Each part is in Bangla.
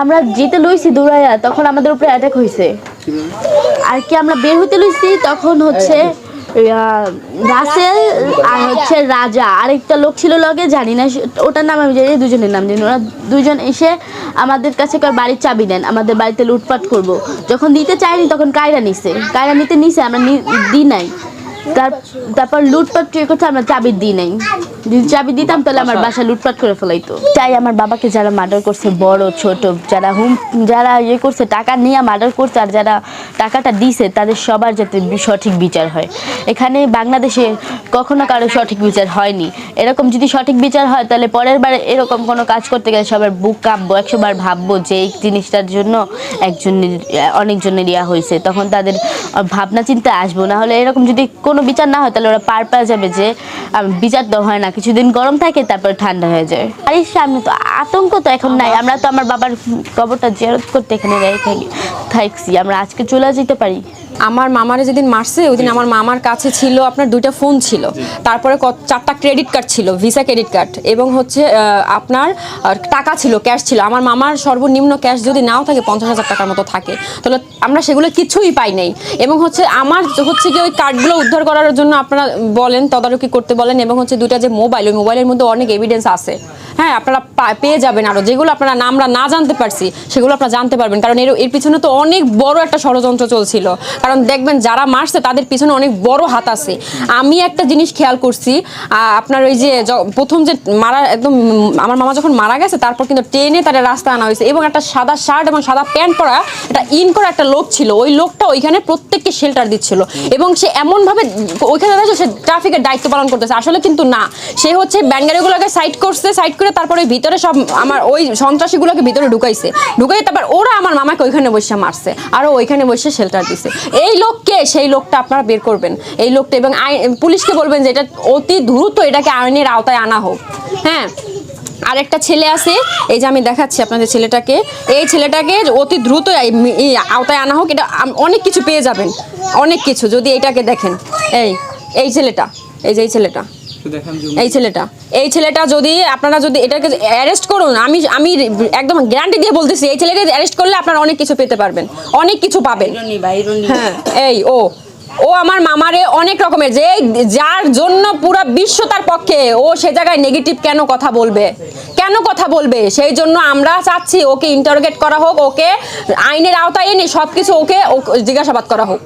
আমরা জিতে লইছি দৌড়াইয়া তখন আমাদের উপরে অ্যাটাক হয়েছে আর কি আমরা বের হতে লইছি, তখন হচ্ছে রাসেল আর হচ্ছে রাজা। আরেকটা লোক ছিল লগে, জানি না ওটার নাম আমি জানি দুজনের নাম জানি ওরা দুজন এসে আমাদের কাছে কয়, বাড়ির চাবি দেন, আমাদের বাড়িতে লুটপাট করব। যখন দিতে চাইনি তখন কায়রা নিছে। কায়রা নিতে নিছে, আমরা দিই নাই। তারপর লুটপাট চুরি করতে আমরা চাবি দিই নাই। যদি চাবি দিতাম তাহলে আমার বাসা লুটপাট করে ফেলাইতো। চাই আমার বাবাকে যারা মার্ডার করছে বড় ছোট যারা হুম যারা ইয়ে করছে টাকা নিয়ে মার্ডার করছে আর যারা টাকাটা দিছে তাদের সবার যাতে সঠিক বিচার হয়। এখানে বাংলাদেশে কখনো কারও সঠিক বিচার হয়নি। এরকম যদি সঠিক বিচার হয় তাহলে পরের বার এরকম কোনো কাজ করতে গেলে সবার বুক কাঁপবো একশো বার ভাববো যে এই জিনিসটার জন্য একজনের অনেকজনের ইয়া হয়েছে। তখন তাদের ভাবনা চিন্তা আসব। না হলে এরকম যদি কোনো বিচার না হয় তাহলে ওরা পার পাওয়া যাবে যে বিচার তো হয় না। কিছুদিন গরম থাকে তারপর ঠান্ডা হয়ে যায়। আর সামনে তো আতঙ্ক তো এখন নাই। আমরা তো আমার বাবার কবরটা জিয়ারত করতে এখানে রেখে থাকছি। আমরা আজকে চলে যেতে পারি। আমার মামারে যেদিন মারছে ওই দিন আমার মামার কাছে ছিল আপনার দুইটা ফোন ছিল। তারপরে চারটা ক্রেডিট কার্ড ছিল ভিসা ক্রেডিট কার্ড এবং হচ্ছে আপনার টাকা ছিল ক্যাশ ছিল। আমার মামার সর্বনিম্ন ক্যাশ যদি নাও থাকে পঞ্চাশ হাজার টাকার মতো থাকে। তাহলে আমরা সেগুলো কিছুই পাই নাই। এবং হচ্ছে আমার হচ্ছে কি ওই কার্ডগুলো উদ্ধার করার জন্য আপনারা বলেন তদারকি করতে বলেন এবং হচ্ছে দুইটা যে মোবাইল ওই মোবাইলের মধ্যে অনেক এভিডেন্স আছে। হ্যাঁ আপনারা পেয়ে যাবেন আরও যেগুলো আপনারা আমরা না জানতে পারছি, সেগুলো আপনারা জানতে পারবেন। কারণ এর এর পিছনে তো অনেক বড় একটা ষড়যন্ত্র চলছিল। কারণ দেখবেন, যারা মারছে, তাদের পিছনে অনেক বড় হাত আছে। আমি একটা জিনিস খেয়াল করছি আপনার ওই যে প্রথম যে মারা, একদম আমার মামা যখন মারা গেছে, তারপর কিন্তু ট্রেনে তার রাস্তা আনা হয়েছে। এবং একটা সাদা শার্ট এবং সাদা প্যান্ট পরা একটা ইন করা একটা লোক ছিল। ওই লোকটা ওইখানে প্রত্যেককে শেল্টার দিচ্ছিল। এবং সে এমনভাবে, ওইখানে সে ট্রাফিকের দায়িত্ব পালন করতেছে। আসলে কিন্তু না। সে হচ্ছে ব্যানগাড়িগুলোকে সাইড করছে, সাইড করে তারপরে ভিতরে সব আমার ওই সন্ত্রাসীগুলোকে ভিতরে ঢুকাইছে। ঢুকাই তারপর ওরা আমার মামাকে ওইখানে বসে মারছে আরও ওইখানে বসে শেল্টার দিছে। এই লোককে সেই লোকটা আপনারা বের করবেন। এই লোকটা এবং আইন, পুলিশকে বলবেন যে এটা অতি দ্রুত এটাকে আইনের আওতায় আনা হোক। হ্যাঁ? আরেকটা ছেলে আছে, এই যে আমি দেখাচ্ছি আপনাদের ছেলেটাকে। এই ছেলেটাকে অতি দ্রুত আওতায় আনা হোক, এটা অনেক কিছু পেয়ে যাবেন। অনেক কিছু, যদি এটাকে দেখেন। এই এই ছেলেটা, এই যে এই ছেলেটা। এই ছেলেটা এই ছেলেটা যদি আপনারা যদি এটাকে অ্যারেস্ট করুন আমি আমি একদম গ্যারান্টি দিয়ে বলতেছি এই ছেলেকে অ্যারেস্ট করলে আপনারা অনেক কিছু পেতে পারবেন অনেক কিছু পাবেন। হ্যাঁ এই ও ও আমার মামারে অনেক রকমের যে যার জন্য পুরো বিশ্ব তার পক্ষে ও সে জায়গায় নেগেটিভ কেন কথা বলবে? কেন কথা বলবে? সেই জন্য আমরা চাচ্ছি ওকে ইন্টারোগেট করা হোক ওকে আইনের আওতায় এনে সব কিছু ওকে জিজ্ঞাসাবাদ করা হোক।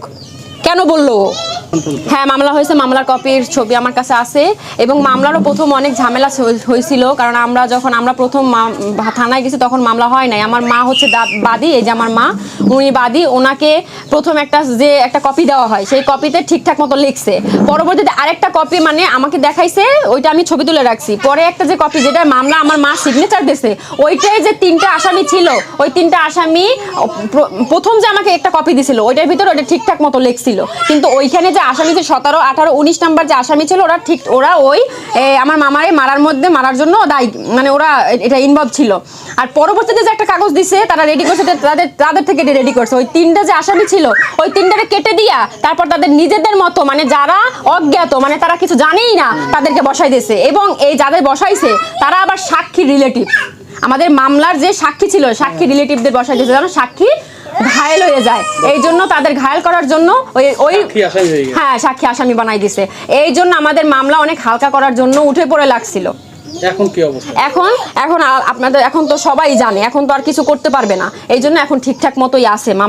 কেন বলল ও? হ্যাঁ মামলা হয়েছে, মামলার কপির ছবি আমার কাছে আছে। এবং মামলারও প্রথম অনেক ঝামেলা হয়েছিল, কারণ আমরা যখন, আমরা প্রথম থানায় গেছি তখন মামলা হয় নাই। আমার মা হচ্ছে বাদী, এই যে আমার মা, উনি বাদী, ওনাকে প্রথম একটা যে একটা কপি দেওয়া হয়, সেই কপিতে ঠিকঠাক মতো লিখছে। পরবর্তীতে আরেকটা কপি মানে আমাকে দেখাইছে, ওইটা আমি ছবি তুলে রাখছি। পরে একটা যে কপি যেটা মামলা আমার মা সিগনেচার দিছে, ওইটাই যে তিনটা আসামি ছিল, ওই তিনটা আসামি প্রথম যে আমাকে একটা কপি দিছিল, ওইটার ভিতরে ওটা ঠিকঠাক মতো লিখছিল। কিন্তু ওইখানে যে আসামি ছিল, সতেরো, আঠারো, উনিশ নাম্বার যে আসামি ছিল, ওরা ঠিক, ওরা ওই আমার মামারে মারার মধ্যে, মারার জন্য দায়ী মানে ওরা এটা ইনভলভ ছিল। আর পরবর্তীতে যে একটা কাগজ দিছে, তারা রেডি করছে তাদের তাদের থেকে রেডি করছে। ওই তিনটা যে আসামি ছিল, ওই তিনটাকে কেটে দিয়া তারপর তাদের নিজেদের মতো মানে যারা অজ্ঞাত মানে তারা কিছু জানেই না, তাদেরকে বসাই দিয়েছে। এবং এই যাদের বসাইছে, তারা আবার সাক্ষী রিলেটিভ আমাদের মামলার যে সাক্ষী ছিল, সাক্ষী রিলেটিভদের বসাই দিয়েছে। যেন সাক্ষী ঘায়েল হয়ে যায়। এই জন্য তাদের ঘায়েল করার জন্য ওই ওই হয়ে। হ্যাঁ সাক্ষী আসামি বানাই দিছে। এই জন্য আমাদের মামলা অনেক হালকা করার জন্য উঠে পড়ে লাগছিল। এখন কি অবস্থা? এখন এখন আপনাদের এখন তো সবাই জানে এখন তো আর কিছু করতে পারবে না। এই জন্য এখন ঠিকঠাক মতোই আছে।